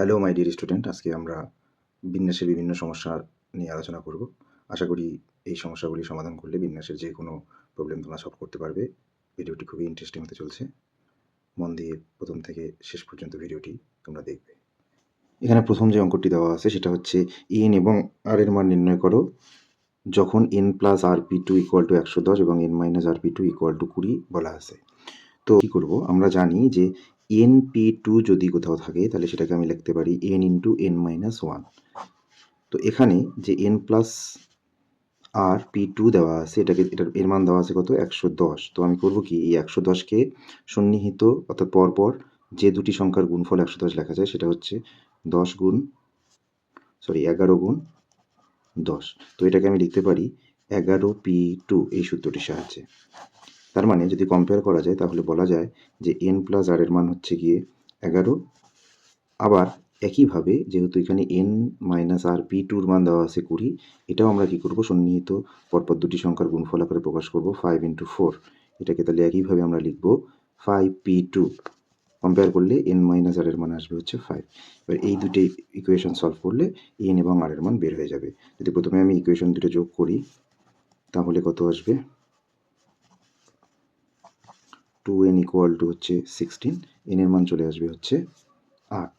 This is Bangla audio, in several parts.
হ্যালো মাই ডিয়ার স্টুডেন্ট আজকে আমরা বিন্যাসের বিভিন্ন সমস্যা নিয়ে আলোচনা করব। আশা করি এই সমস্যাগুলি সমাধান করলে বিন্যাসের যে কোনো প্রবলেম তোমরা সলভ করতে পারবে। ভিডিওটি খুবই ইন্টারেস্টিং হতে চলছে। মন দিয়ে প্রথম থেকে শেষ পর্যন্ত ভিডিওটি তোমরা দেখবে। এখানে প্রথম যে অঙ্কটি দেওয়া আছে, সেটা হচ্ছে এন এবং আর এর মান নির্ণয় করো। যখন N plus R P two equal to একশো দশ এবং N minus R P two equal to কুড়ি বলা আছে। তো কী করব? আমরা জানি যে এন পি টু যদি কোথাও থাকে, তাহলে সেটাকে আমি লিখতে পারি N into N minus one তো এখানে যে N plus R P two দেওয়া আছে, এটাকে, এটার, এর মান দেওয়া আছে কত? একশো দশ। তো আমি করব কি? এই একশো দশকে সন্নিহিত, অর্থাৎ পরপর যে দুটি সংখ্যার গুণফল একশো দশ লেখা যায়, সেটা হচ্ছে দশ গুণ সরি এগারো গুণ দশ। তো এটাকে আমি লিখতে পারি এগারো পি টু এই সূত্রটির সাহায্যে। তার মানে যদি কম্পেয়ার করা যায়, তাহলে বলা যায় যে এন প্লাস আর এর মান হচ্ছে গিয়ে এগারো। আবার একইভাবে যেহেতু এখানে এন মাইনাস আর পি টুর মান দেওয়া আছে কুড়ি, এটাও আমরা কী করব? সন্নিহিত পরপর দুটি সংখ্যার গুণফল আকারে প্রকাশ করব ফাইভ ইন্টু ফোর এটাকে তাহলে একইভাবে আমরা লিখব ফাইভ পি টু কম্পেয়ার করলে এন মাইনাস আর এর মান আসবে হচ্ছে ফাইভ এবার এই দুটি ইকুয়েশন সলভ করলে এন এবং আর এর মান বের হয়ে যাবে। যদি প্রথমে আমি ইকুয়েশন দুটো যোগ করি, তাহলে কত আসবে? টু এন ইকুয়াল টু হচ্ছে সিক্সটিন এনের মান চলে আসবে হচ্ছে আট।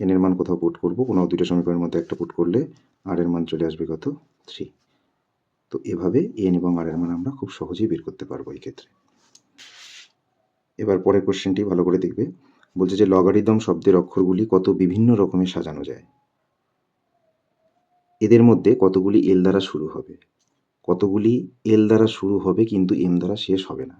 এনের মান কোথাও পুট করব, কোনো দুটো সমীকরণের মধ্যে একটা পুট করলে আর এর মান চলে আসবে কত? থ্রি তো এভাবে এন এবং আর এর মান আমরা খুব সহজেই বের করতে পারব এই ক্ষেত্রে। এবার পরের কোশ্চেনটি ভালো করে দেখবে। বলছে যে লগারিদম শব্দের অক্ষরগুলি কত বিভিন্ন রকমে সাজানো যায়। এদের মধ্যে কতগুলি এল দ্বারা শুরু হবে? কতগুলি এল দ্বারা শুরু হবে কিন্তু এম দ্বারা শেষ হবে না।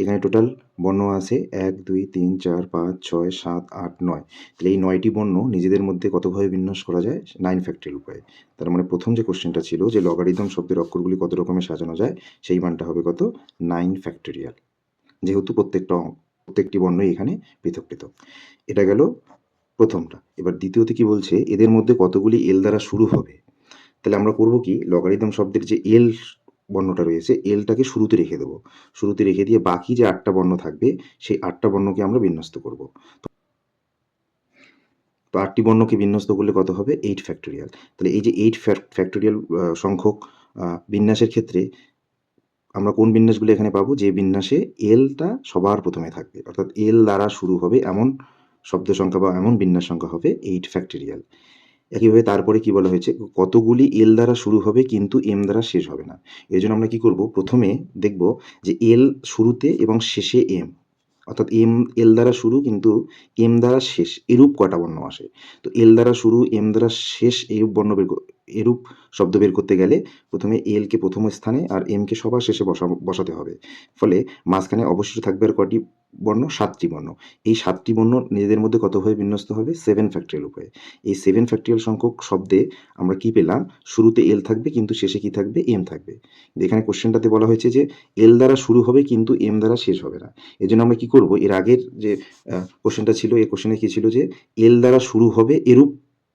এখানে টোটাল বর্ণ আছে এক, দুই, তিন, চার, পাঁচ, ছয়, সাত, আট, নয়। তাহলে এই নয়টি বর্ণ নিজেদের মধ্যে কতভাবে বিন্যাস করা যায়? নাইন ফ্যাক্টরিয়াল উপায়ে। তার মানে প্রথম যে কোশ্চেনটা ছিল যে লগারিদম শব্দের অক্ষরগুলি কত রকমের সাজানো যায়, সেই মানটা হবে কত? নাইন ফ্যাক্টরিয়াল যেহেতু প্রত্যেকটা প্রত্যেকটি বর্ণই এখানে পৃথক পৃথক এটা গেল প্রথমটা। এবার দ্বিতীয়তে কি বলছে? এদের মধ্যে কতগুলি এল দ্বারা শুরু হবে? তাহলে আমরা করব কি? লগারিদম শব্দের যে এল বর্ণটা রয়েছে এলটাকে শুরুতে রেখে দেবো। শুরুতে রেখে দিয়ে বাকি যে আটটা বর্ণ থাকবে, সেই আটটা বর্ণকে আমরা বিন্যস্ত করব। তো আটটি বর্ণকে বিন্যস্ত করলে কত হবে? এইট ফ্যাক্টোরিয়াল তাহলে এই যে এইট ফ্যাক্টোরিয়াল সংখ্যক বিন্যাসের ক্ষেত্রে আমরা কোন বিন্যাসগুলো এখানে পাবো? যে বিন্যাসে এলটা সবার প্রথমে থাকবে। অর্থাৎ এল দ্বারা শুরু হবে এমন শব্দ সংখ্যা বা এমন বিন্যাস সংখ্যা হবে এইট ফ্যাক্টোরিয়াল একইভাবে তারপরে কি বলা হয়েছে? কতগুলি এল দ্বারা শুরু হবে কিন্তু এম দ্বারা শেষ হবে না। এর জন্য আমরা কি করব? প্রথমে দেখব যে এল শুরুতে এবং শেষে এম অর্থাৎ এম এল দ্বারা শুরু কিন্তু এম দ্বারা শেষ, এরূপ কটা বর্ণ আসে? তো এল দ্বারা শুরু এম দ্বারা শেষ, এরূপ বর্ণ বের এরূপ শব্দ বের করতে গেলে প্রথমে এলকে প্রথম স্থানে আর এমকে সবার শেষে বসা বসাতে হবে। ফলে মাঝখানে অবশ্যই থাকবে আর কটি বর্ণ, সাতটি বর্ণ। এই সাতটি বর্ণ নিজেদের মধ্যে কতভাবে বিন্যস্ত হবে? সেভেন ফ্যাক্টরিয়াল উপায়ে এই সেভেন ফ্যাক্টরিয়াল সংখ্যক শব্দে আমরা কি পেলাম? শুরুতে এল থাকবে, কিন্তু শেষে কি থাকবে? এম থাকবে। এখানে কোশ্চেনটাতে বলা হয়েছে যে এল দ্বারা শুরু হবে, কিন্তু এম দ্বারা শেষ হবে না। এই জন্য আমরা কি করব? এর আগের যে কোশ্চেনটা ছিল এই কোশ্চেনে কি ছিল যে এল দ্বারা শুরু হবে এরূপ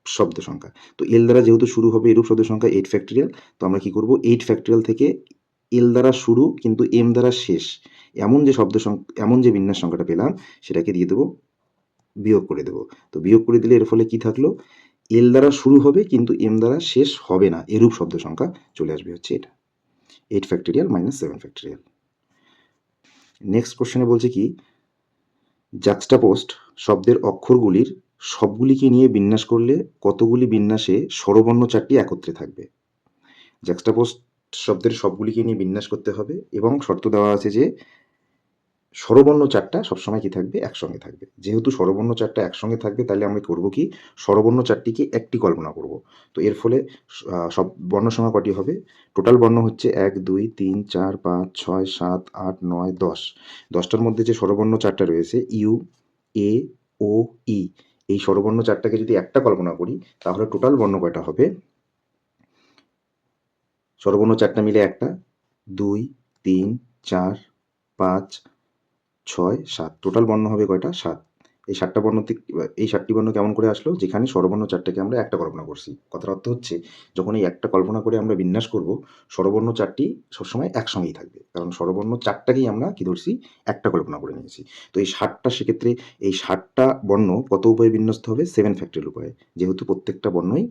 শব্দ সংখ্যা। তো এল দ্বারা যেহেতু শুরু হবে এরূপ শব্দ সংখ্যা এইট ফ্যাক্টরিয়াল তো আমরা কি করব? এইট ফ্যাক্টরিয়াল থেকে এল দ্বারা শুরু কিন্তু এম দ্বারা শেষ। এমন যে শব্দ এমন যে বিন্যাস সংখ্যাটা পেলাম, সেটাকে দিয়ে দেবো, বিয়োগ করে দেবো। তো বিয়োগ করে দিলে এর ফলে কি থাকল? এল দ্বারা শুরু হবে কিন্তু এম দ্বারা শেষ হবে না। এরূপ শব্দ সংখ্যা চলে আসবে হচ্ছে এটা। Eight factorial minus seven factorial next কোশ্চেনে বলছে কি জাক্সটাপোস্ট শব্দের অক্ষরগুলির সবগুলিকে নিয়ে বিন্যাস করলে কতগুলি বিন্যাসে স্বরবর্ণ চারটি একত্রে থাকবে? জাক্সটাপোস্ট শব্দের সবগুলিকে নিয়ে বিন্যাস করতে হবে এবং শর্ত দেওয়া আছে যে স্বরবর্ণ চারটা সবসময় কি থাকবে? একসঙ্গে থাকবে। যেহেতু স্বরবর্ণ চারটা একসঙ্গে থাকবে, তাহলে আমরা করব কি? স্বরবর্ণ চারটিকে একটি কল্পনা করব। তো এর ফলে সব বর্ণ সংখ্যা কটি হবে? টোটাল বর্ণ হচ্ছে এক, দুই, তিন, চার, পাঁচ, ছয়, সাত, আট, নয়, দশ। দশটার মধ্যে যে স্বরবর্ণ চারটা রয়েছে, ইউ, এ, ও, ই, এই স্বরবর্ণ চারটাকে যদি একটা কল্পনা করি, তাহলে টোটাল বর্ণ কয়টা হবে? স্বরবর্ণ চারটা মিলে একটা, দুই, তিন, চার, পাঁচ, ছয়, সাত। টোটাল বর্ণ হবে কয়টা? সাত। এই সাতটা বর্ণ এই সাতটি বর্ণ কেমন করে আসলো? যেখানে স্বরবর্ণ চারটাকে আমরা একটা কল্পনা করছি। কথার অর্থ হচ্ছে, যখন এই একটা কল্পনা করে আমরা বিন্যাস করব স্বরবর্ণ চারটি সবসময় একসঙ্গেই থাকবে। কারণ স্বরবর্ণ চারটাকেই আমরা কি ধরছি? একটা কল্পনা করে নিয়েছি। তো এই ষাটটা সেক্ষেত্রে এই ষাটটা বর্ণ কত উপায়ে বিন্যস্ত হবে? সেভেন ফ্যাক্টরিয়াল উপায়ে। যেহেতু প্রত্যেকটা বর্ণই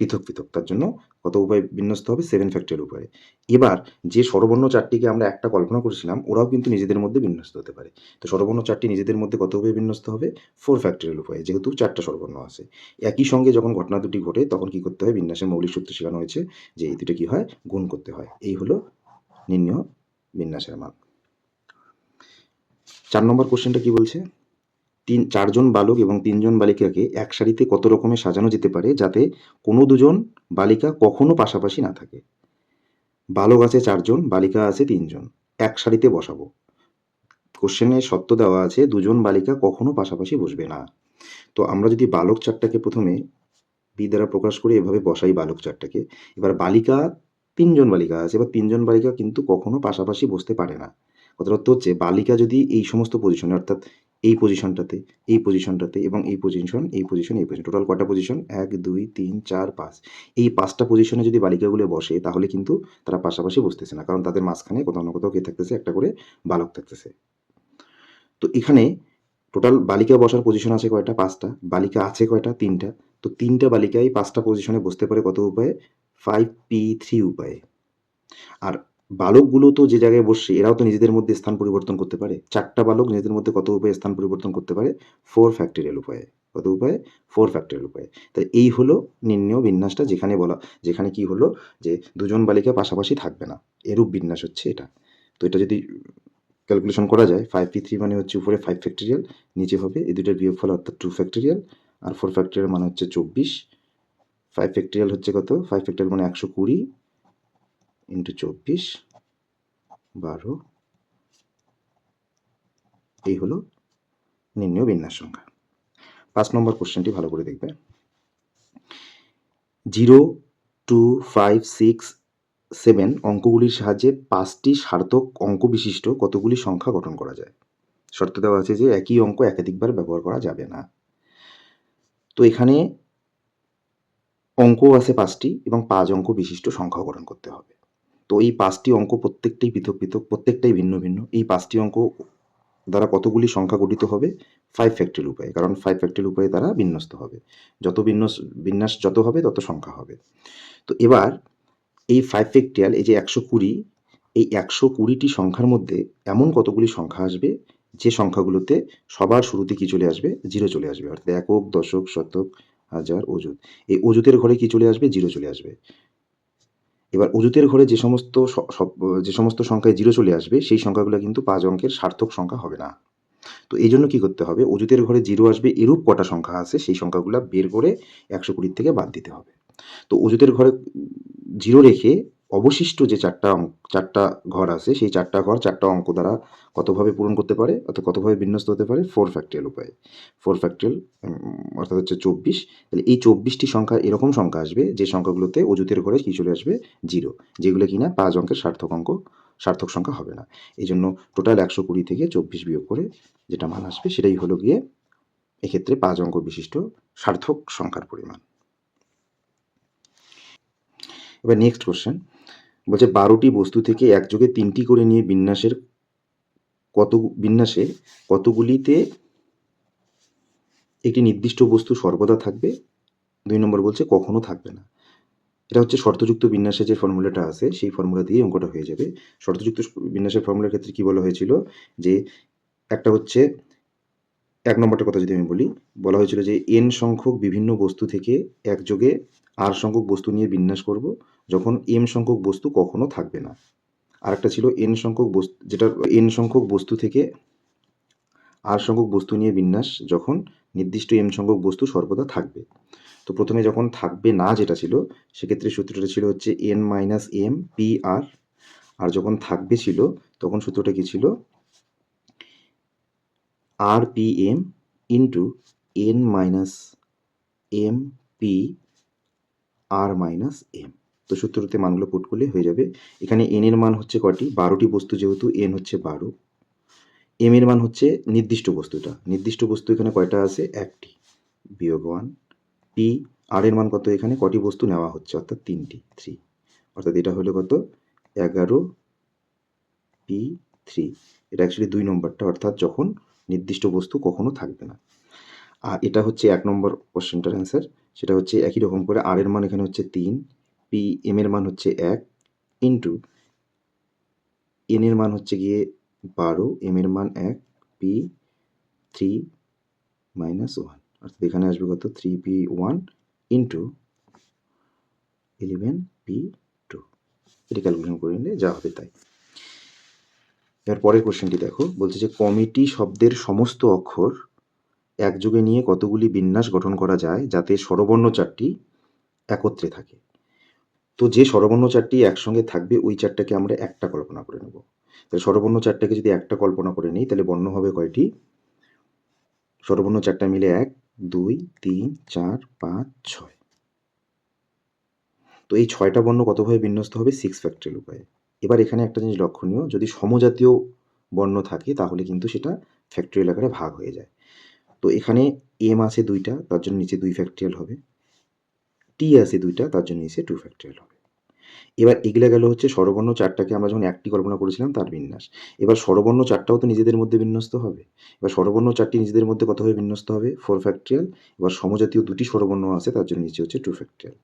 পৃথক পৃথক, তার জন্য কত উপায় বিন্যস্ত হবে? সেভেন ফ্যাক্টরিয়াল উপায়ে এবার যে স্বরবর্ণ চারটিকে আমরা একটা কল্পনা করেছিলাম, ওরাও কিন্তু নিজেদের মধ্যে বিন্যস্ত হতে পারে। তো স্বরবর্ণ চারটি নিজেদের মধ্যে কত উপায়ে বিন্যস্ত হবে? ফোর ফ্যাক্টরিয়াল উপায়ে, যেহেতু চারটা স্বরবর্ণ আছে। একই সঙ্গে যখন ঘটনা দুটি ঘটে, তখন কি করতে হয়? বিন্যাসের মৌলিক সূত্র শেখানো হয়েছে যে এই দুটো কি হয়? গুণ করতে হয়। এই হলো নির্ণয় বিন্যাসের মান। চার নম্বর কোশ্চেনটা কি বলছে? তিন, চারজন বালক এবং তিনজন বালিকাকে এক সারিতে কত রকমের সাজানো যেতে পারে যাতে কোনো দুজন বালিকা কখনো পাশাপাশি না থাকে? বালক আছে চারজন, বালিকা আছে তিনজন, এক সারিতে বসাবো। কোশ্চেনে সত্য দেওয়া আছে, দুজন বালিকা কখনো পাশাপাশি বসবে না। তো আমরা যদি বালক চারটাকে প্রথমে বি দ্বারা প্রকাশ করে এভাবে বসাই বালক চারটাকে, এবার বালিকা তিনজন বালিকা আছে, এবার তিনজন বালিকা কিন্তু কখনো পাশাপাশি বসতে পারে না। অর্থ হচ্ছে, বালিকা যদি এই সমস্ত পজিশনে অর্থাৎ এই পজিশনটাতে এই পজিশনটাতে এবং এই পজিশন এই পজিশন এই পজিশন টোটাল কটা পজিশন এক, দুই, তিন, চার, পাঁচ। এই পাঁচটা পজিশনে যদি বালিকাগুলো বসে, তাহলে কিন্তু তারা পাশাপাশি বসতেছে না, কারণ তাদের মাঝখানে কোথাও না কোথাও কে থাকতেছে, একটা করে বালক থাকতেছে। তো এখানে টোটাল বালিকা বসার পজিশন আছে কয়টা? পাঁচটা। বালিকা আছে কয়টা? তিনটা। তো তিনটা বালিকাই পাঁচটা পজিশনে বসতে পারে কত উপায়ে? ফাইভ পি থ্রি উপায়ে। আর বালকগুলো তো যে জায়গায় বসছে, এরাও তো নিজেদের মধ্যে স্থান পরিবর্তন করতে পারে। চারটা বালক নিজেদের মধ্যে কত উপায়ে স্থান পরিবর্তন করতে পারে? ফোর ফ্যাক্টরিয়াল উপায়ে। কত উপায়ে? ফোর ফ্যাক্টরিয়াল উপায়ে। তাই এই হলো নির্ণয় বিন্যাসটা যেখানে বলা, যেখানে কি হলো যে দুজন বালিকা পাশাপাশি থাকবে না। এরূপ বিন্যাস হচ্ছে এটা। তো এটা যদি ক্যালকুলেশন করা যায় ফাইভ পি থ্রি মানে হচ্ছে উপরে ফাইভ ফ্যাক্টরিয়াল নিচে হবে এই দুটোর বিয়োগফল অর্থাৎ টু ফ্যাক্টরিয়াল আর ফোর ফ্যাক্টরিয়াল মানে হচ্ছে চব্বিশ। ফাইভ ফ্যাক্টরিয়াল হচ্ছে কত? ফাইভ ফ্যাক্টরিয়াল মানে একশো কুড়ি। ইন্টু চব্বিশ বারো। এই হলো নির্ণয় বিন্যাস সংখ্যা। পাঁচ নম্বর কোশ্চেনটি ভালো করে দেখবে। Zero, two, five, six, seven অঙ্কগুলির সাহায্যে পাঁচটি সার্থক অঙ্ক বিশিষ্ট কতগুলি সংখ্যা গঠন করা যায়? শর্ত দেওয়া আছে যে একই অঙ্ক একাধিকবার ব্যবহার করা যাবে না। তো এখানে অঙ্ক আছে পাঁচটি এবং পাঁচ অঙ্ক বিশিষ্ট সংখ্যা গঠন করতে হবে। তো এই পাঁচটি অঙ্ক প্রত্যেকটাই পৃথক পৃথক, প্রত্যেকটাই ভিন্ন ভিন্ন। এই পাঁচটি অঙ্ক দ্বারা কতগুলি সংখ্যা গঠিত হবে? ফাইভ ফ্যাক্টরিয়াল উপায়ে, কারণ ফাইভ ফ্যাক্টরিয়াল উপায়ে তারা বিন্যস্ত হবে। যত বিন্যাস বিন্যাস যত হবে, তত সংখ্যা হবে। তো এবার এই ফাইভ ফ্যাক্টরিয়াল এই যে একশো কুড়ি, এই একশো কুড়িটি সংখ্যার মধ্যে এমন কতগুলি সংখ্যা আসবে? যে সংখ্যাগুলোতে সবার শুরুতে কি চলে আসবে? জিরো চলে আসবে। অর্থাৎ একক, দশক, শতক, হাজার, অযুত। এই অযুতের ঘরে কি চলে আসবে? জিরো চলে আসবে। এবার অজুতের ঘরে যে সমস্ত যে সমস্ত সংখ্যায় জিরো চলে আসবে, সেই সংখ্যাগুলো কিন্তু পাঁচ অঙ্কের সার্থক সংখ্যা হবে না। তো এই জন্য কী করতে হবে? অজুতের ঘরে জিরো আসবে, এরূপ কটা সংখ্যা আছে, সেই সংখ্যাগুলো বের করে একশো কুড়ির থেকে বাদ দিতে হবে। তো অজুতের ঘরে জিরো রেখে অবশিষ্ট যে চারটা অঙ্ক চারটা ঘর আছে, সেই চারটা ঘর চারটা অঙ্ক দ্বারা কতভাবে পূরণ করতে পারে, অর্থাৎ কতভাবে বিন্যস্ত হতে পারে? ফোর ফ্যাক্টরিয়াল উপায়ে। ফোর ফ্যাক্টরিয়াল অর্থাৎ হচ্ছে চব্বিশ। তাহলে এই চব্বিশটি সংখ্যা এরকম সংখ্যা আসবে, যে সংখ্যাগুলোতে অযুতের ঘরে কী চলে আসবে? জিরো যেগুলো কিনা পাঁচ অঙ্কের সার্থক অঙ্ক, সার্থক সংখ্যা হবে না। এই জন্য টোটাল একশো কুড়ি থেকে চব্বিশ বিয়োগ করে যেটা মান আসবে, সেটাই হলো গিয়ে এক্ষেত্রে পাঁচ অঙ্ক বিশিষ্ট সার্থক সংখ্যার পরিমাণ। এবার নেক্সট কোশ্চেন বলছে বারোটি বস্তু থেকে একযোগে তিনটি করে নিয়ে বিন্যাসের কত, বিন্যাসে কতগুলিতে একটি নির্দিষ্ট বস্তু সর্বদা থাকবে? দুই নম্বর বলছে কখনো থাকবে না। এটা হচ্ছে শর্তযুক্ত বিন্যাসে যে ফর্মুলাটা আছে, সেই ফর্মুলা দিয়ে অঙ্কটা হয়ে যাবে। শর্তযুক্ত বিন্যাসের ফর্মুলার ক্ষেত্রে কি বলা হয়েছিল? যে একটা হচ্ছে, এক নম্বরটার কথা যদি আমি বলি, বলা হয়েছিল যে এন সংখ্যক বিভিন্ন বস্তু থেকে একযোগে আর সংখ্যক বস্তু নিয়ে বিন্যাস করব। যখন এম সংখ্যক বস্তু কখনো থাকবে না। আর একটা ছিল এন সংখ্যক বস্তু, যেটা এন সংখ্যক বস্তু থেকে আর সংখ্যক বস্তু নিয়ে বিন্যাস, যখন নির্দিষ্ট এম সংখ্যক বস্তু সর্বদা থাকবে। তো প্রথমে যখন থাকবে না যেটা ছিল, সেক্ষেত্রে সূত্রটা ছিল হচ্ছে N minus M P R আর যখন থাকবে ছিল, তখন সূত্রটা কি ছিল? R P M into N minus M P R minus M তো সূত্রতে মানগুলো পুট করলে হয়ে যাবে। এখানে এন এর মান হচ্ছে কটি বারোটি বস্তু যেহেতু এন হচ্ছে বারো। এম এর মান হচ্ছে নির্দিষ্ট বস্তুটা। নির্দিষ্ট বস্তু এখানে কয়টা আছে? একটি। বিয়োগ ওয়ান পি আর এর মান কত এখানে? কটি বস্তু নেওয়া হচ্ছে? অর্থাৎ তিনটি থ্রি অর্থাৎ এটা হলো কত? এগারো পি থ্রি এটা অ্যাকচুয়ালি দুই নম্বরটা, অর্থাৎ যখন নির্দিষ্ট বস্তু কখনো থাকবে না। আর এটা হচ্ছে এক নম্বর কোশ্চেনটার অ্যান্সার সেটা হচ্ছে একই রকম করে আর এর মান এখানে হচ্ছে তিন পি এম এর মান হচ্ছে এক ইন্টু এন এর মান হচ্ছে গিয়ে বারো এম এর মান এক পি থ্রি মাইনাস ওয়ান অর্থাৎ এখানে আসবে কত? Three P one into eleven P two এটি ক্যালকুলেশন করে নিলে যা হবে তাই। এর পরের কোশ্চেনটি দেখো। বলছে যে কমিটি শব্দের সমস্ত অক্ষর একযোগে নিয়ে কতগুলি বিন্যাস গঠন করা যায় যাতে স্বরবর্ণ চারটি একত্রে থাকে? তো যে স্বরবর্ণ চারটি একসঙ্গে থাকবে, ওই চারটাকে আমরা একটা কল্পনা করে নেব। তাহলে স্বরবর্ণ চারটাকে যদি একটা কল্পনা করে নিই, তাহলে বর্ণ হবে কয়টি? স্বরবর্ণ চারটা মিলে এক, দুই, তিন, চার, পাঁচ, ছয়। তো এই ছয়টা বর্ণ কতভাবে বিন্যস্ত হবে? সিক্স ফ্যাক্টরিয়াল উপায়ে। এবার এখানে একটা জিনিস লক্ষণীয়, যদি সমজাতীয় বর্ণ থাকে, তাহলে কিন্তু সেটা ফ্যাক্টরিয়াল আকারে ভাগ হয়ে যায়। তো এখানে এম আছে দুইটা, তার জন্য নিচে দুই ফ্যাক্টরিয়াল হবে। টি আছে দুইটা, তার জন্য নিচে টু ফ্যাক্টরিয়াল হবে। এবার এগুলা গেল হচ্ছে স্বরবর্ণ চারটাকে আমরা যখন একটি কল্পনা করেছিলাম, তার বিন্যাস। এবার স্বরবর্ণ চারটাও তো নিজেদের মধ্যে বিন্যস্ত হবে। এবার স্বরবর্ণ চারটি নিজেদের মধ্যে কতভাবে বিন্যস্ত হবে? ফোর ফ্যাক্টরিয়াল এবার সমজাতীয় দুটি স্বরবর্ণ আছে, তার জন্য নিচে হচ্ছে টু ফ্যাক্টরিয়াল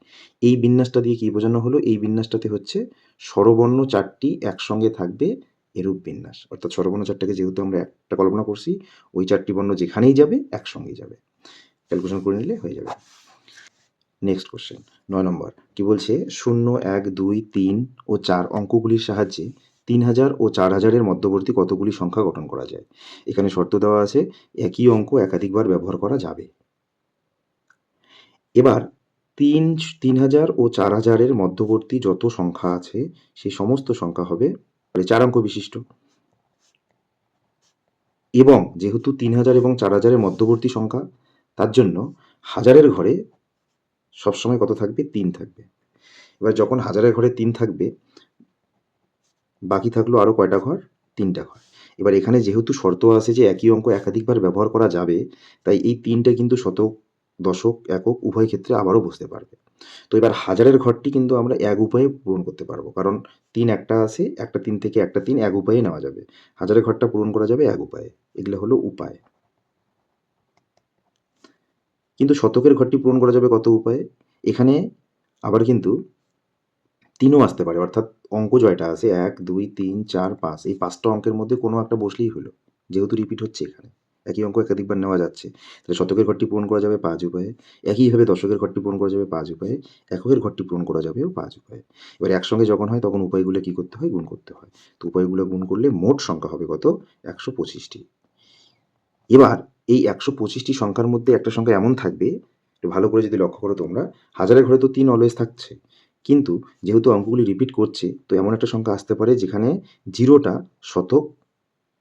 এই বিন্যাসটা দিয়ে কি বোঝানো হলো? এই বিন্যাসটাতে হচ্ছে স্বরবর্ণ চারটি একসঙ্গে থাকবে এরূপ বিন্যাস। অর্থাৎ স্বরবর্ণ চারটাকে যেহেতু আমরা একটা কল্পনা করছি, ওই চারটি বর্ণ যেখানেই যাবে, একসঙ্গেই যাবে। ক্যালকুলেশন করে নিলে হয়ে যাবে। নেক্সট কোশ্চেন নয় নম্বর। কি বলছে? শূন্য, এক, দুই, তিন ও চার অঙ্কগুলির সাহায্যে তিন হাজার ও চার হাজারের মধ্যবর্তী কতগুলি সংখ্যা গঠন করা যায়? এখানে শর্ত দেওয়া আছে, একই অঙ্ক একাধিকবার ব্যবহার করা যাবে। এবার তিন তিন হাজার ও চার হাজারের মধ্যবর্তী যত সংখ্যা আছে, সেই সমস্ত সংখ্যা হবে মানে চার অঙ্ক বিশিষ্ট। এবং যেহেতু তিন হাজার এবং চার হাজারের মধ্যবর্তী সংখ্যা, তার জন্য হাজারের ঘরে সবসময় কত থাকবে? তিন থাকবে। এবার যখন হাজারের ঘরে তিন থাকবে, বাকি থাকল আরও কয়টা ঘর? তিনটা ঘর। এবার এখানে যেহেতু শর্ত আছে যে একই অঙ্ক একাধিকবার ব্যবহার করা যাবে, তাই এই তিনটা কিন্তু শতক, দশক, একক উভয় ক্ষেত্রে আবারও বসতে পারবে। তো এবার হাজারের ঘরটি কিন্তু আমরা এক উপায়ে পূরণ করতে পারব, কারণ তিন একটা আছে, একটা তিন থেকে একটা তিন এক উপায়ে নেওয়া যাবে। হাজারের ঘরটা পূরণ করা যাবে এক উপায়ে। এগুলো হলো উপায়। কিন্তু শতকের ঘরটি পূরণ করা যাবে কত উপায়ে? এখানে আবার কিন্তু তিনও আসতে পারে, অর্থাৎ অঙ্ক জয়টা আছে এক, দুই, তিন, চার, পাঁচ। এই পাঁচটা অঙ্কের মধ্যে কোনো একটা বসলেই হলো, যেহেতু রিপিট হচ্ছে এখানে। একই অঙ্ক একাধিকবার নেওয়া যাচ্ছে। তাহলে শতকের ঘরটি পূরণ করা যাবে পাঁচ উপায়ে। একইভাবে দশকের ঘরটি পূরণ করা যাবে পাঁচ উপায়ে। এককের ঘরটি পূরণ করা যাবেও পাঁচ উপায়ে। এবার একসঙ্গে যখন হয়, তখন উপায়গুলো কী করতে হয়? গুণ করতে হয়। তো উপায়গুলো গুণ করলে মোট সংখ্যা হবে কত? একশো পঁচিশটি। এবার এই একশো পঁচিশটি সংখ্যার মধ্যে একটা সংখ্যা এমন থাকবে, একটু ভালো করে যদি লক্ষ্য করো তোমরা, হাজারের ঘরে তো তিন অলওয়েজ থাকছে। কিন্তু যেহেতু অঙ্কগুলি রিপিট করছে, তো এমন একটা সংখ্যা আসতে পারে যেখানে জিরোটা শতক,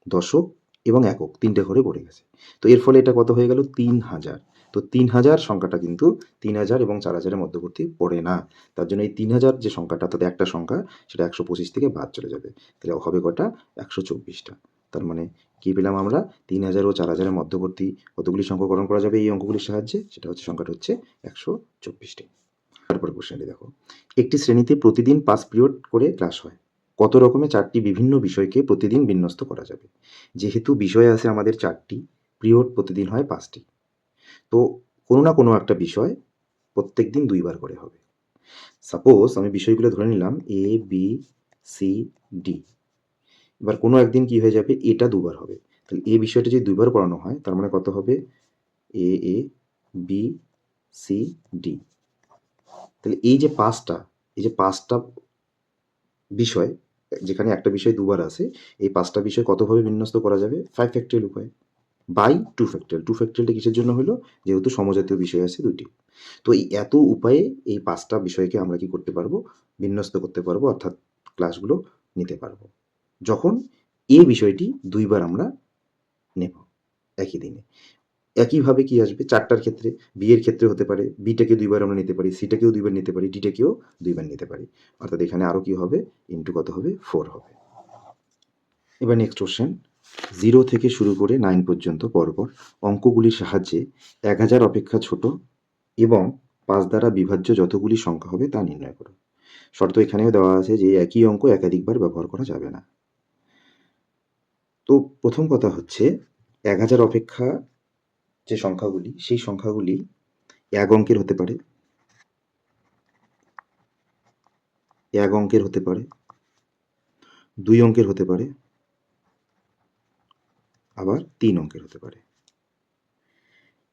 দশক এবং একক তিনটে ঘরে পড়ে গেছে। তো এর ফলে এটা কত হয়ে গেল? তিন হাজার। তো তিন হাজার সংখ্যাটা কিন্তু তিন হাজার এবং চার হাজারের মধ্যবর্তী পড়ে না। তার জন্য এই তিন হাজার যে সংখ্যাটা, তাতে একটা সংখ্যা সেটা একশো পঁচিশ থেকে বাদ চলে যাবে। তাহলে হবে কটা? একশো চব্বিশটা। তার মানে কী পেলাম আমরা? তিন হাজার ও চার হাজারের মধ্যবর্তী কতগুলি সংখ্যা গ্রহণ করা যাবে এই অঙ্কগুলির সাহায্যে? সেটা হচ্ছে সংখ্যাটা হচ্ছে একশো চব্বিশটি। তারপরে কোশ্চেনটি দেখো। একটি শ্রেণীতে প্রতিদিন পাঁচ পিরিয়ড করে ক্লাস হয়। কত রকমের চারটি বিভিন্ন বিষয়কে প্রতিদিন বিন্যস্ত করা যাবে? যেহেতু বিষয় আছে আমাদের চারটি, পিরিয়ড প্রতিদিন হয় পাঁচটি। তো কোনো না কোনো একটা বিষয় প্রত্যেক দিন দুইবার করে হবে। সাপোজ আমি বিষয়গুলো ধরে নিলাম এ বি সি ডি এবার কোনো একদিন কি হয়ে যাবে? এটা দুবার হবে। তাহলে এ বিষয়টা যদি দুইবার পড়ানো হয়, তার মানে কত হবে? A A B C D তাহলে এই যে পাঁচটা, এই যে পাঁচটা বিষয়, যেখানে একটা বিষয় দুবার আছে, এই পাঁচটা বিষয় কতভাবে বিন্যস্ত করা যাবে? ফাইভ ফ্যাক্টরিয়াল উপায় বাই টু ফ্যাক্টরিয়াল টু ফ্যাক্টরিয়ালটা কিসের জন্য হলো? যেহেতু সমজাতীয় বিষয় আছে দুটি তো এই এত উপায়ে এই পাঁচটা বিষয়কে আমরা কি করতে পারব? বিন্যস্ত করতে পারব, অর্থাৎ ক্লাসগুলো নিতে পারব। যখন এই বিষয়টি দুইবার আমরা নেব একই দিনে। একইভাবে কি আসবে? চারটার ক্ষেত্রে বি এর ক্ষেত্রে হতে পারে। বিটাকে দুইবার আমরা নিতে পারি সিটাকেও দুইবার নিতে পারি ডিটাকেও দুইবার নিতে পারি। অর্থাৎ এখানে আরও কি হবে? ইন্টু কত হবে? ফোর হবে। এবার নেক্সট কোশ্চেন জিরো থেকে শুরু করে নাইন পর্যন্ত পরপর অঙ্কগুলির সাহায্যে এক হাজার অপেক্ষা ছোট এবং পাঁচ দ্বারা বিভাজ্য যতগুলি সংখ্যা হবে তা নির্ণয় করো। শর্ত এখানেও দেওয়া আছে যে একই অঙ্ক একাধিকবার ব্যবহার করা যাবে না। তো প্রথম কথা হচ্ছে এক হাজার অপেক্ষা যে সংখ্যাগুলি, সেই সংখ্যাগুলি এক অঙ্কের হতে পারে। এক অঙ্কের হতে পারে। দুই অঙ্কের হতে পারে। আবার তিন অঙ্কের হতে পারে।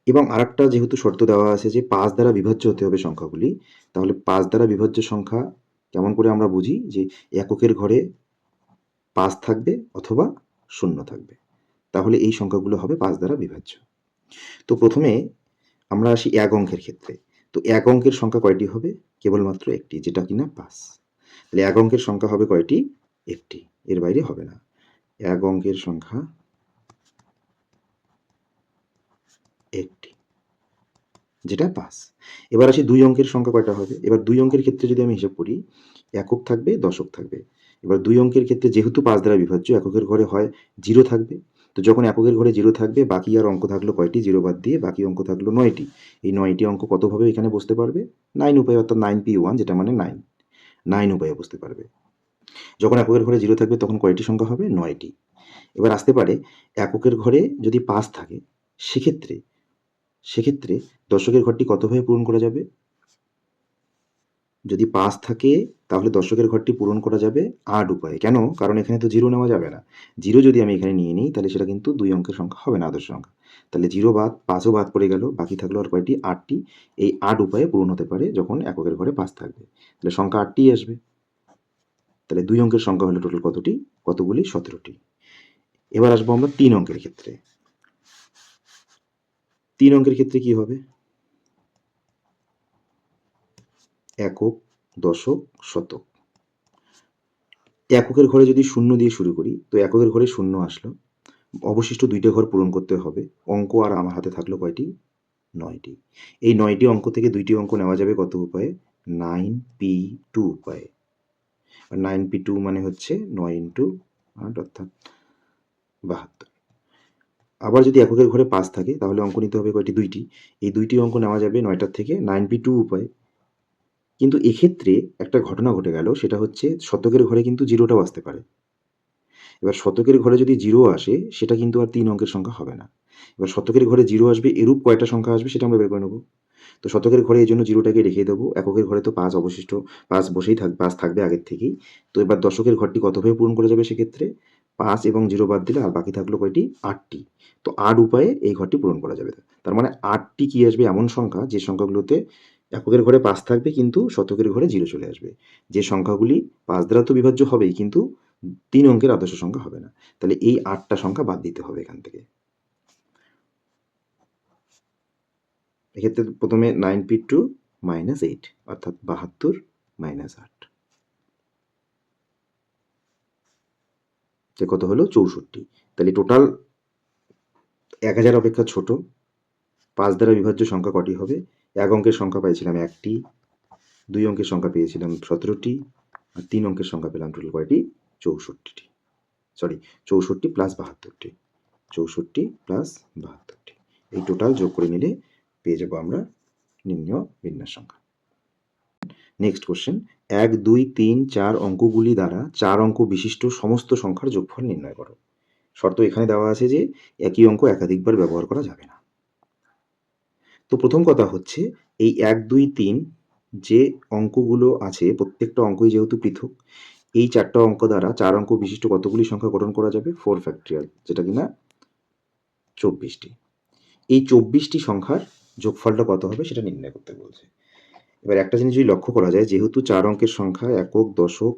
এবং আরেকটা যেহেতু শর্ত দেওয়া আছে যে পাঁচ দ্বারা বিভাজ্য হতে হবে সংখ্যাগুলি, তাহলে পাঁচ দ্বারা বিভাজ্য সংখ্যা কেমন করে আমরা বুঝি? যে এককের ঘরে পাঁচ থাকবে অথবা শূন্য থাকবে। তাহলে এই সংখ্যাগুলো হবে পাঁচ দ্বারা বিভাজ্য। তো প্রথমে আমরা আসি এক অঙ্কের ক্ষেত্রে। তো এক অঙ্কের সংখ্যা কয়টি হবে? কেবলমাত্র একটি, যেটা কিনা পাঁচ। তাহলে এক অঙ্কের সংখ্যা হবে কয়টি? একটি। এর বাইরে হবে না। এক অঙ্কের সংখ্যা একটি, যেটা পাঁচ। এবার আসি দুই অঙ্কের সংখ্যা কয়টা হবে? এবার দুই অঙ্কের ক্ষেত্রে যদি আমি হিসাব করি, একক থাকবে, দশক থাকবে। এবার দুই অঙ্কের ক্ষেত্রে যেহেতু পাঁচ দ্বারা বিভাজ্য, এককের ঘরে হয় জিরো থাকবে। তো যখন এককের ঘরে জিরো থাকবে, বাকি আর অঙ্ক থাকল কয়টি? জিরো বাদ দিয়ে বাকি অঙ্ক থাকল নয়টি। এই নয়টি অঙ্ক কতভাবে এখানে বসতে পারবে? নাইন উপায় অর্থাৎ নাইন পি ওয়ান যেটা মানে নাইন নাইন উপায়ে বসতে পারবে। যখন এককের ঘরে জিরো থাকবে, তখন কয়টি সংখ্যা হবে? নয়টি। এবার আসতে পারে, এককের ঘরে যদি পাঁচ থাকে, সেক্ষেত্রে সেক্ষেত্রে দর্শকের ঘরটি কতভাবে পূরণ করা যাবে? যদি পাঁচ থাকে, তাহলে দর্শকের ঘরটি পূরণ করা যাবে আট উপায়ে। কেন? কারণ এখানে তো জিরো নেওয়া যাবে না। জিরো যদি আমি এখানে নিয়ে নিই, তাহলে সেটা কিন্তু দুই অঙ্কের সংখ্যা হবে না আদর্শ সংখ্যা। তাহলে জিরো বাদ, পাঁচও বাদ পড়ে গেল, বাকি থাকল আর কয়টি? আটটি। এই আট উপায়ে পূরণ হতে পারে যখন এককের ঘরে পাঁচ থাকবে। তাহলে সংখ্যা আটটি আসবে। তাহলে দুই অঙ্কের সংখ্যা হলো টোটাল কতটি? কতগুলি? সতেরোটি। এবার আসব আমরা তিন অঙ্কের ক্ষেত্রে। তিন অঙ্কের ক্ষেত্রে কি হবে? একক, দশক, শতক। এককের ঘরে যদি শূন্য দিয়ে শুরু করি, তো এককের ঘরে শূন্য আসলো। অবশিষ্ট দুইটা ঘর পূরণ করতে হবে। অঙ্ক আর আমার হাতে থাকল কয়টি? নয়টি। এই নয়টি অঙ্ক থেকে দুইটি অঙ্ক নেওয়া যাবে কত উপায়ে? নাইন পি টু উপায়ে। নাইন পি টু মানে হচ্ছে নয় ইন্টু আট অর্থাৎ বাহাত্তর। আবার যদি এককের ঘরে পাঁচ থাকে, তাহলে অঙ্ক নিতে হবে কয়টি? দুইটি। এই দুইটি অঙ্ক নেওয়া যাবে নয়টার থেকে। নাইন পি টু উপায়ে। কিন্তু এক্ষেত্রে একটা ঘটনা ঘটে গেল, সেটা হচ্ছে শতকের ঘরে কিন্তু জিরোটাও আসতে পারে। এবার শতকের ঘরে যদি জিরো আসে, সেটা কিন্তু আর তিন অঙ্কের সংখ্যা হবে না। এবার শতকের ঘরে জিরো আসবে, এরূপ কয়টা সংখ্যা আসবে সেটা আমরা বের করে নেব। তো শতকের ঘরে এই জন্য জিরোটাকে রেখে দেবো। এককের ঘরে তো পাঁচ অবশিষ্ট, পাঁচ বসেই থাক, পাঁচ থাকবে আগের থেকেই। তো এবার দশকের ঘরটি কতভাবে পূরণ করে যাবে সেক্ষেত্রে? পাঁচ এবং জিরো বাদ দিলে আর বাকি থাকল কয়টি? আটটি। তো আট উপায়ে এই ঘরটি পূরণ করা যাবে। তার মানে আটটি কি আসবে এমন সংখ্যা, যে সংখ্যাগুলোতে এককের ঘরে পাঁচ থাকবে, কিন্তু শতকের ঘরে জিরো চলে আসবে। যে সংখ্যাগুলি পাঁচ দ্বারা তো বিভাজ্য হবেই, কিন্তু তিন অঙ্কের আদর্শ সংখ্যা হবে না। তাহলে এই আটটা সংখ্যা বাদ দিতে হবে এখান থেকে। এক্ষেত্রে প্রথমে nine P two minus eight, অর্থাৎ বাহাত্তর মাইনাস আট। কত হলো? চৌষট্টি। তাহলে টোটাল এক হাজার অপেক্ষা ছোট। পাঁচ দ্বারা বিভাজ্য সংখ্যা কটি হবে? এক অঙ্কের সংখ্যা পেয়েছিলাম একটি, দুই অঙ্কের সংখ্যা পেয়েছিলাম সতেরোটি, আর তিন অঙ্কের সংখ্যা পেলাম টোটাল কয়টি? চৌষট্টিটি। সরি চৌষট্টি প্লাস বাহাত্তরটি। চৌষট্টি প্লাস বাহাত্তরটি। এই টোটাল যোগ করে নিলে পেয়ে যাব আমরা নির্ণয় বিন্যাস সংখ্যা। নেক্সট কোশ্চেন এক, দুই, তিন, চার অঙ্কগুলি দ্বারা চার অঙ্ক বিশিষ্ট সমস্ত সংখ্যার যোগফল নির্ণয় করো। শর্ত এখানে দেওয়া আছে যে একই অঙ্ক একাধিকবার ব্যবহার করা যাবে না। তো প্রথম কথা হচ্ছে, এই এক, দুই, তিন যে অঙ্কগুলো আছে, প্রত্যেকটা অঙ্কই যেহেতু পৃথক, এই চারটা অঙ্ক দ্বারা চার অঙ্ক বিশিষ্ট কতগুলি সংখ্যা গঠন করা যাবে? ফোর ফ্যাক্টরিয়াল যেটা কিনা চব্বিশটি। এই চব্বিশটি সংখ্যার যোগফলটা কত হবে সেটা নির্ণয় করতে বলছে। এবার একটা জিনিস যদি লক্ষ্য করা যায়, যেহেতু চার অঙ্কের সংখ্যা একক, দশক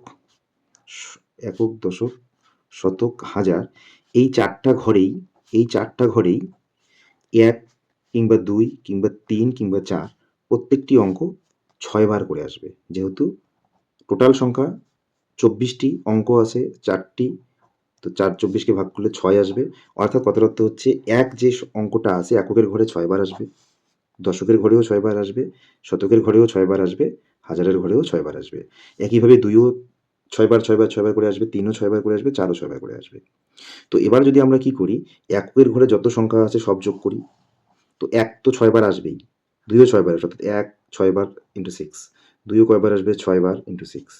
একক, দশক, শতক, হাজার, এই চারটা ঘরেই, এই চারটা ঘরেই এক কিংবা দুই, কিংবা তিন, কিংবা চার, প্রত্যেকটি অঙ্ক ছয়বার করে আসবে। যেহেতু টোটাল সংখ্যা চব্বিশটি, অঙ্ক আছে চারটি, তো চার চব্বিশকে ভাগ করলে ছয় আসবে। অর্থাৎ কথার অর্থ হচ্ছে এক যে অঙ্কটা আছে, এককের ঘরে ছয়বার আসবে। দশকের ঘরেও ছয়বার আসবে, শতকের ঘরেও ছয়বার আসবে, হাজারের ঘরেও ছয়বার আসবে। একইভাবে দুইও ছয়বার ছয়বার ছয়বার করে আসবে, তিনও ছয়বার করে আসবে, চারও ছয়বার করে আসবে। তো এবার যদি আমরা কি করি একের ঘরে যত সংখ্যা আছে সব যোগ করি। তো এক তো ছয়বার আসবেই। দুইও ছয়বার, অর্থাৎ এক, ছয়বার ইন্টু সিক্স দুইও কয়বার আসবে? ছয়বার ইন্টু সিক্স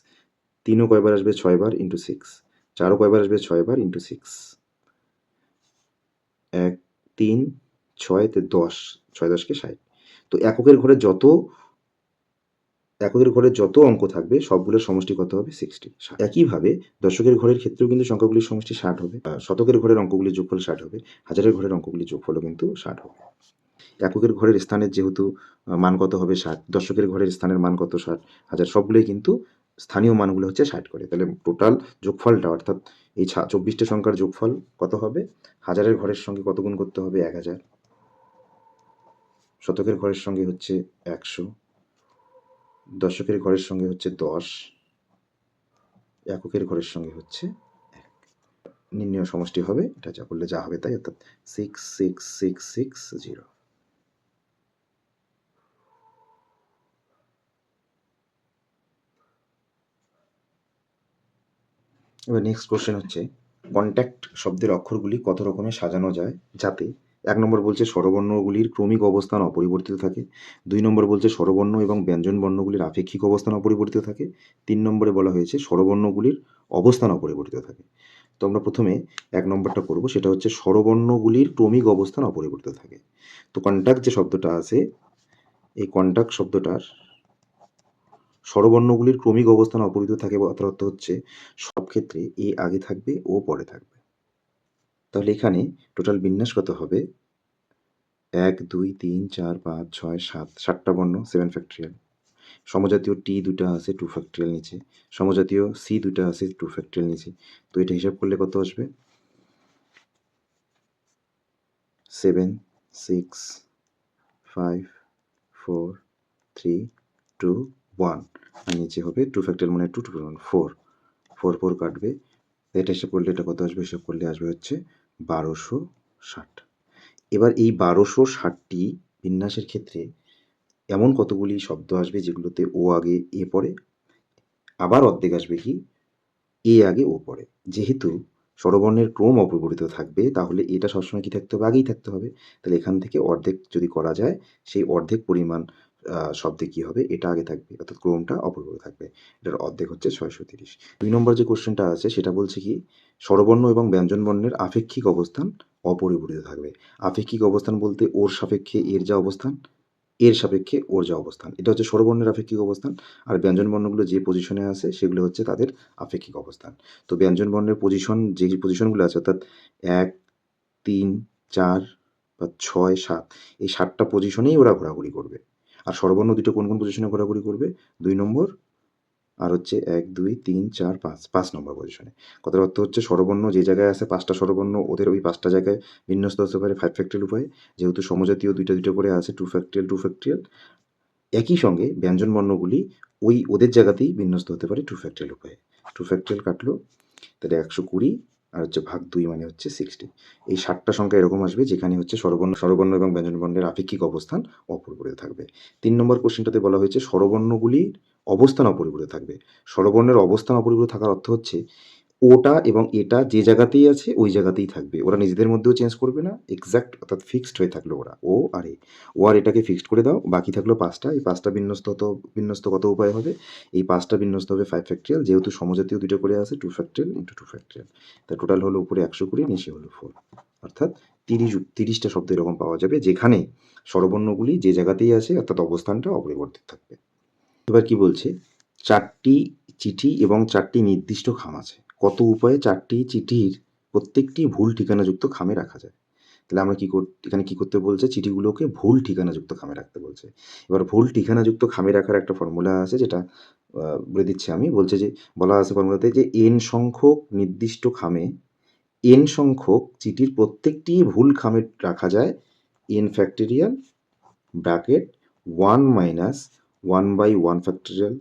তিনও কয়বার আসবে? ছয়বার ইন্টু সিক্স চারও কয়বার আসবে? ছয়বার ইন্টু সিক্স এক, তিন ছয় তে দশ। ছয় দশকে ষাট। তো এককের ঘরে যত, এককের ঘরে যত অঙ্ক থাকবে, সবগুলোর সমষ্টি কত হবে? সিক্সটি একইভাবে দশকের ঘরের ক্ষেত্রেও কিন্তু সংখ্যাগুলির সমষ্টি ষাট হবে। শতকের ঘরের অঙ্কগুলির যোগফল ষাট হবে। হাজারের ঘরের অঙ্কগুলির যোগফলও কিন্তু ষাট হবে। এককের ঘরের স্থানের যেহেতু মান কত হবে ষাট, দশকের ঘরের স্থানের মান কত ষাট, হাজার, সবগুলোই কিন্তু স্থানীয় মানগুলো হচ্ছে ষাট করে। তাহলে টোটাল যোগফলটা, অর্থাৎ এই চব্বিশটা সংখ্যার যোগফল কত হবে? হাজারের ঘরের সঙ্গে কত গুণ করতে হবে? এক হাজার। শতকের ঘরের সঙ্গে হচ্ছে একশো। দশকের ঘরের সঙ্গে হচ্ছে দশ। এককের ঘরের সঙ্গে হচ্ছে এক। নির্ণয় সমষ্টি হবে, এটা যা করলে যা হবে তাই, অর্থাৎ six six six six zero এবার নেক্সট কোশ্চেন হচ্ছে কন্ট্যাক্ট শব্দের অক্ষরগুলি কত রকমে সাজানো যায় যাতে, এক নম্বর বলছে স্বরবর্ণগুলির ক্রমিক অবস্থান অপরিবর্তিত থাকে, দুই নম্বর বলছে স্বরবর্ণ এবং ব্যঞ্জন বর্ণগুলির আপেক্ষিক অবস্থান অপরিবর্তিত থাকে, তিন নম্বরে বলা হয়েছে স্বরবর্ণগুলির অবস্থান অপরিবর্তিত থাকে। তো আমরা প্রথমে এক নম্বরটা করব সেটা হচ্ছে স্বরবর্ণগুলির ক্রমিক অবস্থান অপরিবর্তিত থাকে। তো কন্ট্যাক্ট যে শব্দটা আছে, এই কন্ট্যাক্ট শব্দটার স্বরবর্ণগুলির ক্রমিক অবস্থান অপরিবর্তিত থাকে বা তার অর্থ হচ্ছে, সব ক্ষেত্রে এ আগে থাকবে ও পরে থাকবে। তাহলে এখানে টোটাল বিন্যাস কত হবে? এক, দুই, তিন, চার, পাঁচ, ছয়, সাত, সাতটা বর্ণ সেভেন ফ্যাক্টরিয়াল সমজাতীয় টি দুটো আছে টু ফ্যাক্টরিয়াল নিচে। সমজাতীয় সি দুটো আছে টু ফ্যাক্টরিয়াল নিচে। তো এটা হিসাব করলে কত আসবে? Seven six five four three two one আর নিচে হবে টু ফ্যাক্টরিয়াল মানে two two four four four কাটবে। এটা হিসাব করলে এটা কত আসবে? হিসাব করলে আসবে হচ্ছে বারোশো ষাট। এবার এই বারোশো ষাটটি বিন্যাসের ক্ষেত্রে এমন কতগুলি শব্দ আসবে যেগুলোতে ও আগে এ পড়ে? আবার অর্ধেক আসবে কি? এ আগে ও পড়ে। যেহেতু স্বরবর্ণের ক্রম অপরিবর্তিত থাকবে, তাহলে এটা সবসময় কি থাকতে হবে? আগেই থাকতে হবে। তাহলে এখান থেকে অর্ধেক যদি করা যায়, সেই অর্ধেক পরিমাণ শব্দে কি হবে? এটা আগে থাকবে। অর্থাৎ ক্রমটা অপরিবর্তিত থাকবে। এটার অর্ধেক হচ্ছে ছয়শো তিরিশ। দুই নম্বর যে কোশ্চেনটা আছে, সেটা বলছে কি, স্বরবর্ণ এবং ব্যঞ্জন বর্ণের আপেক্ষিক অবস্থান অপরিবর্তিত থাকবে। আপেক্ষিক অবস্থান বলতে ওর সাপেক্ষে এর যা অবস্থান, এর সাপেক্ষে ওর যা অবস্থান। এটা হচ্ছে স্বরবর্ণের আপেক্ষিক অবস্থান। আর ব্যঞ্জন বর্ণগুলো যে পজিশনে আছে, সেগুলো হচ্ছে তাদের আপেক্ষিক অবস্থান। তো ব্যঞ্জন বর্ণের পজিশন যে পজিশনগুলো আছে, অর্থাৎ এক, তিন, চার বা ছয়, সাত, এই সাতটা পজিশনেই ওরা ঘোরাঘুরি করবে। আর স্বরবর্ণ দুটো কোন কোন পজিশনে ঘোরাঘুরি করবে? দুই নম্বর আর হচ্ছে এক, দুই, তিন, চার, পাঁচ পাঁচ নম্বর পজিশনে কথার অর্থ হচ্ছে স্বরবর্ণ যে জায়গায় আছে পাঁচটা স্বরবর্ণ ওদের ওই পাঁচটা জায়গায় বিন্যস্ত হতে পারে ফাইভ ফ্যাক্টরিয়াল উপায়ে। যেহেতু সমজাতীয় দুইটা দুটো করে আছে টু ফ্যাক্টরিয়াল টু ফ্যাক্টরিয়াল একই সঙ্গে ব্যঞ্জন বর্ণগুলি ওই ওদের জায়গাতেই বিন্যস্ত হতে পারে টু ফ্যাক্টরিয়াল উপায়ে। টু ফ্যাক্টরিয়াল কাটলো, তাহলে একশো কুড়ি আর হচ্ছে ভাগ দুই মানে হচ্ছে সিক্সটি এই সাতটা সংখ্যা এরকম আসবে যেখানে হচ্ছে স্বরবর্ণ স্বরবর্ণ এবং ব্যঞ্জনবর্ণের আপেক্ষিক অবস্থান অপরিবর্তিত থাকবে। তিন নম্বর কোশ্চেনটাতে বলা হয়েছে স্বরবর্ণগুলির অবস্থান অপরিবর্তিত থাকবে। স্বরবর্ণের অবস্থান অপরিবর্তিত থাকার অর্থ হচ্ছে ওটা এবং এটা যে জায়গাতেই আছে, ওই জায়গাতেই থাকবে। ওরা নিজেদের মধ্যেও চেঞ্জ করবে না। এক্সাক্ট অর্থাৎ ফিক্সড হয়ে থাকল ওরা। ও আর এ। ও আর এটাকে ফিক্সড করে দাও। বাকি থাকল পাঁচটা। এই পাঁচটা বিন্যস্ত হতো বিন্যস্ত কত উপায় হবে? এই পাঁচটা বিন্যস্ত হবে ফাইভ ফ্যাক্টরিয়াল যেহেতু সমজাতীয় দুটো করে আছে two factorial into two factorial তা টোটাল হলো উপরে একশো কুড়ি, নিচে হলো ফোর অর্থাৎ তিরিশ, তিরিশটা শব্দ এরকম পাওয়া যাবে, যেখানে স্বরবর্ণগুলি যে জায়গাতেই আছে, অর্থাৎ অবস্থানটা অপরিবর্তিত থাকবে। এবার কি বলছে? চারটি চিঠি এবং চারটি নির্দিষ্ট খাম আছে। কত উপায়ে চারটি চিঠির প্রত্যেকটি ভুল ঠিকানাযুক্ত খামে রাখা যায়। তাহলে আমরা কি কর, এখানে কি করতে বলছে? চিঠিগুলোকে ভুল ঠিকানাযুক্ত খামে রাখতে বলছে। এবার ভুল ঠিকানাযুক্ত খামে রাখার একটা ফর্মুলা আছে যেটা বলে দিচ্ছি আমি। বলছে যে, বলা আছে ফর্মুলাতে যে এন সংখ্যক নির্দিষ্ট খামে এন সংখ্যক চিঠির প্রত্যেকটি ভুল খামে রাখা যায় n factorial bracket one minus one by one factorial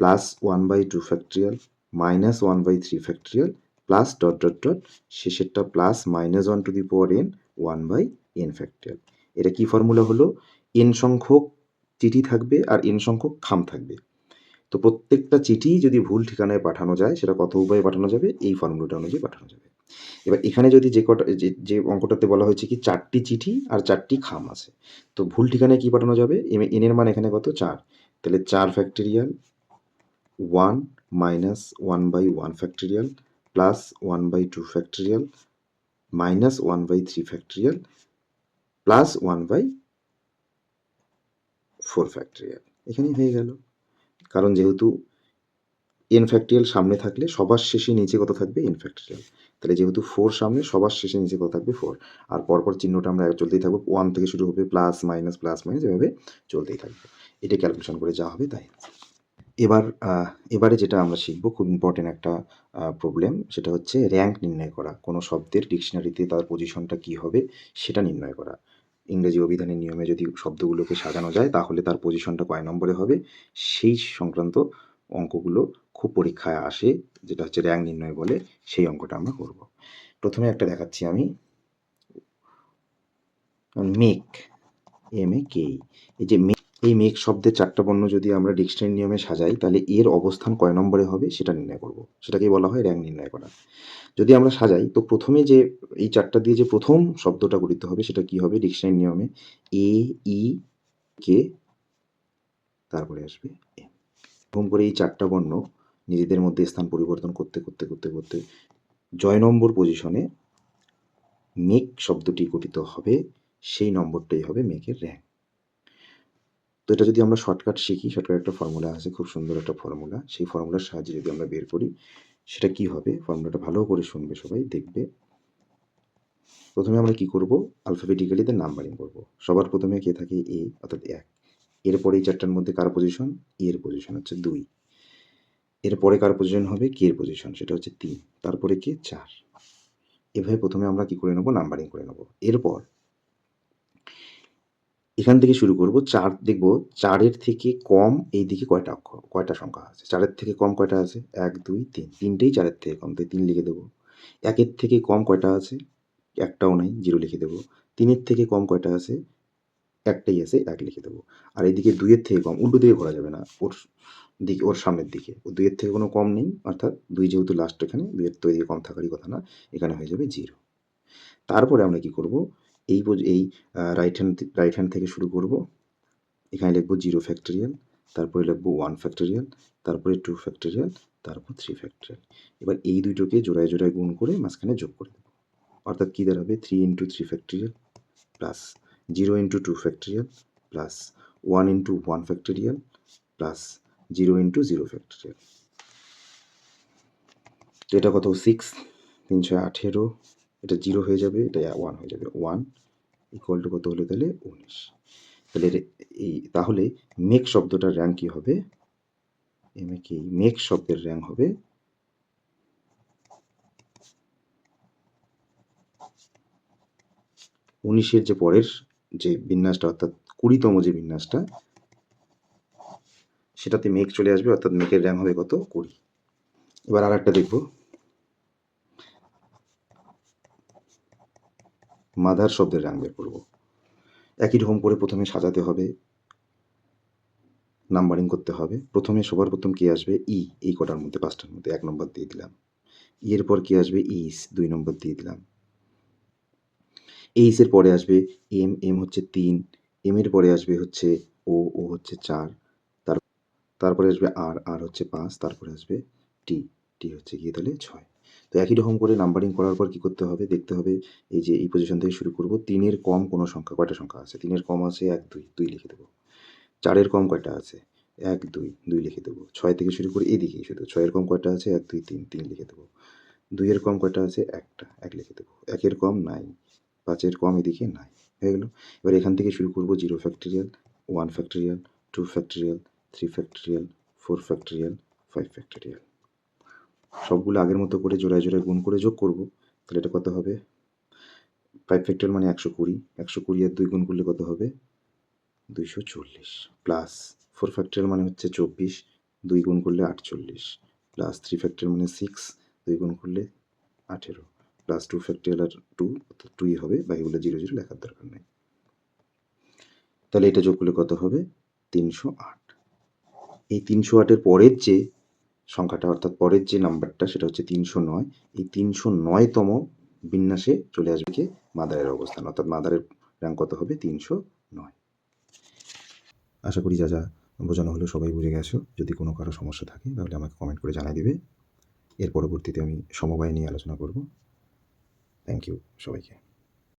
plus one by two factorial minus one by three factorial plus dot dot dot শেষেরটা plus minus one to the power n one by n factorial এটা কি ফর্মুলা হলো? এন সংখ্যক চিঠি থাকবে আর এন সংখ্যক খাম থাকবে। তো প্রত্যেকটা চিঠি যদি ভুল ঠিকানায় পাঠানো যায়, সেটা কত উপায়ে পাঠানো যাবে? এই ফর্মুলাটা অনুযায়ী পাঠানো যাবে। এবার এখানে যদি যে কটা, যে অঙ্কটাতে বলা হয়েছে কি, চারটি চিঠি আর চারটি খাম আছে, তো ভুল ঠিকানায় কি পাঠানো যাবে? এন এর মান এখানে কত? চার। তাহলে চার factorial one minus one by one factorial plus one by two factorial minus one by three factorial plus one by four factorial এখানেই হয়ে গেল। কারণ যেহেতু এন ফ্যাক্টরিয়াল সামনে থাকলে সবার শেষে নিচে কত থাকবে এন ফ্যাক্টরিয়াল তাহলে যেহেতু ফোর সামনে, সবার শেষে নিচে কত থাকবে ফোর আর পরপর চিহ্নটা আমরা চলতেই থাকব ওয়ান থেকে শুরু হবে প্লাস মাইনাস প্লাস মাইনাস এভাবে চলতেই থাকবে। এটা ক্যালকুলেশন করে যা হবে তাই। এবার এবারে যেটা আমরা শিখব, খুব ইম্পর্টেন্ট একটা প্রবলেম সেটা হচ্ছে র্যাঙ্ক নির্ণয় করা। কোনো শব্দের ডিকশনারিতে তার পজিশনটা কি হবে, সেটা নির্ণয় করা। ইংরেজি অভিধানের নিয়মে যদি শব্দগুলোকে সাজানো যায়, তাহলে তার পজিশনটা কয় নম্বরে হবে? সেই সংক্রান্ত অঙ্কগুলো খুব পরীক্ষায় আসে, যেটা হচ্ছে র্যাঙ্ক নির্ণয় বলে সেই অঙ্কটা আমরা করব। প্রথমে একটা দেখাচ্ছি আমি। মেক এম এ কে এই যে মেক এই মেঘ শব্দের চারটা বর্ণ যদি আমরা ডিকশনারি নিয়মে সাজাই, তাহলে এর অবস্থান কয় নম্বরে হবে সেটা নির্ণয় করব। সেটাকেই বলা হয় র্যাঙ্ক নির্ণয় করা। যদি আমরা সাজাই, তো প্রথমে যে এই চারটা দিয়ে যে প্রথম শব্দটা গঠিত হবে সেটা কি হবে ডিকশনারি নিয়মে? এ, ই, কে, তারপরে আসবে এরকম করে এই চারটা বর্ণ নিজেদের মধ্যে স্থান পরিবর্তন করতে করতে করতে করতে জয় নম্বর পজিশনে মেক শব্দটি গঠিত হবে, সেই নম্বরটাই হবে মেকের র্যাঙ্ক। তো এটা যদি আমরা শর্টকাট শিখি শর্টকাট একটা ফর্মুলা আছে, খুব সুন্দর একটা ফর্মুলা সেই ফর্মুলার সাহায্যে যদি আমরা বের করি, সেটা কি হবে? ফর্মুলাটা ভালো করে শুনবে সবাই, দেখবে। প্রথমে আমরা কি করব? আলফাবেটিক্যালিতে নাম্বারিং করব। সবার প্রথমে কে থাকে? এ অর্থাৎ এক। এরপরে এই চারটার মধ্যে কার পজিশন এর পজিশন হচ্ছে দুই। এরপরে কার পজিশন হবে? কে এর পজিশন সেটা হচ্ছে তিন। তারপরে কে? চার। এভাবে প্রথমে আমরা কি করে নেব? নাম্বারিং করে নেব। এরপর এখান থেকে শুরু করব, চার, দেখব চারের থেকে কম এই দিকে কয়টা অক্ষর কয়টা সংখ্যা আছে? চারের থেকে কম কয়টা আছে? এক, দুই, তিন, তিনটেই চারের থেকে কম, তাই তিন লিখে দেবো। একের থেকে কম কয়টা আছে? একটাও নাই, জিরো লিখে দেবো। তিনের থেকে কম কয়টা আছে? একটাই আছে, এক লিখে দেবো। আর এইদিকে দুইয়ের থেকে কম, উল্টো দিকে ঘোরা যাবে না, ওর দিকে, ওর সামনের দিকে। ও দুইয়ের থেকে কোনো কম নেই, অর্থাৎ দুই যেহেতু লাস্ট এখানে, দুইয়ের তো এদিকে কম থাকারই কথা না, এখানে হয়ে যাবে জিরো। তারপরে আমরা কি করব? এই এই রাইট হ্যান্ড রাইট হ্যান্ড থেকে শুরু করব। এখানে লিখব জিরো ফ্যাক্টরিয়াল তারপরে লিখব ওয়ান ফ্যাক্টরিয়াল তারপরে টু ফ্যাক্টরিয়াল তারপর থ্রি ফ্যাক্টরিয়াল এবার এই দুটোকে জোড়ায় জোড়ায় গুণ করে মাঝখানে যোগ করে দেবো। অর্থাৎ কী দাঁড়াবে? Three into three factorial plus zero into two factorial plus one into one factorial plus zero into zero factorial এটা কত? সিক্স তিনশো আঠেরো। এটা জিরো হয়ে যাবে, এটা ওয়ান হয়ে যাবে। ওয়ান ইকুয়াল টু কত হলো তাহলে? উনিশ। তাহলে এই, তাহলে মেক শব্দটার র্যাঙ্ক কী হবে? এম এ কি মেক শব্দের র্যাঙ্ক হবে উনিশের যে পরের যে বিন্যাসটা, অর্থাৎ কুড়িতম যে বিন্যাসটা, সেটাতে মেক চলে আসবে, অর্থাৎ মেকের র্যাঙ্ক হবে কত? কুড়ি। এবার আর একটা দেখব। মাদার শব্দের র্যাঙ্ক বের করব। একই রকম করে প্রথমে সাজাতে হবে নাম্বারিং করতে হবে। প্রথমে সবার প্রথম কি আসবে? ই এই কটার মধ্যে, পাঁচটার মধ্যে, এক নম্বর দিয়ে দিলাম। ই এর পর কি আসবে? ইস দুই নম্বর দিয়ে দিলাম। এইস এর পরে আসবে এম এম হচ্ছে তিন এম এর পরে আসবে হচ্ছে ও ও হচ্ছে চার, তার, তারপরে আসবে আর আর হচ্ছে পাঁচ, তারপরে আসবে টি টি হচ্ছে গিয়ে তাহলে ছয়। তো একই রকম করে নাম্বারিং করার পর কি করতে হবে? দেখতে হবে এই যে, এই পজিশন থেকে শুরু করব। তিনের কম কোনো সংখ্যা, কয়টা সংখ্যা আছে? তিনের কম আছে এক, দুই দুই লিখে দেবো। চারের কম কয়টা আছে? এক, দুই দুই লিখে দেবো। ছয় থেকে শুরু করে এদিকেই শুধু ছয়ের কম কয়টা আছে? এক, দুই, তিন তিন লিখে দেবো। দুইয়ের কম কয়টা আছে? একটা, এক লিখে দেবো। একের কম নাই, পাঁচের কম এদিকে নাই। হয়ে গেল? এবার এখান থেকে শুরু করব zero factorial one factorial two factorial three factorial four factorial five factorial সবগুলো আগের মতো করে জোড়ায় জোড়ায় গুণ করে যোগ করব, তাহলে এটা কত হবে? ফাইভ ফ্যাক্টরিয়াল মানে একশো কুড়ি একশো কুড়ি আর দুই গুণ করলে কত হবে? দুইশো চল্লিশ প্লাস ফোর ফ্যাক্টরিয়াল মানে হচ্ছে চব্বিশ, দুই গুণ করলে আটচল্লিশ প্লাস থ্রি ফ্যাক্টরিয়াল মানে সিক্স দুই গুণ করলে আঠেরো প্লাস টু ফ্যাক্টরিয়াল আর টু টুই হবে বাকিগুলো জিরো জিরো লেখার দরকার নেই। তাহলে এটা যোগ করলে কত হবে? তিনশো আট। এই তিনশো আটের পরের যে সংখ্যাটা, অর্থাৎ পরের যে নাম্বারটা, সেটা হচ্ছে তিনশো নয়। এই তিনশো নয়তম বিন্যাসে চলে আসবে কি? মাদারের অবস্থান, অর্থাৎ মাদারের র্যাঙ্ক কত হবে? তিনশো নয়। আশা করি যা যা বোঝানো হলো সবাই বুঝে গেছো। যদি কোনো কারও সমস্যা থাকে, তাহলে আমাকে কমেন্ট করে জানিয়ে দেবে। এর পরবর্তীতে আমি সমবায় নিয়ে আলোচনা করব। থ্যাংক ইউ সবাইকে।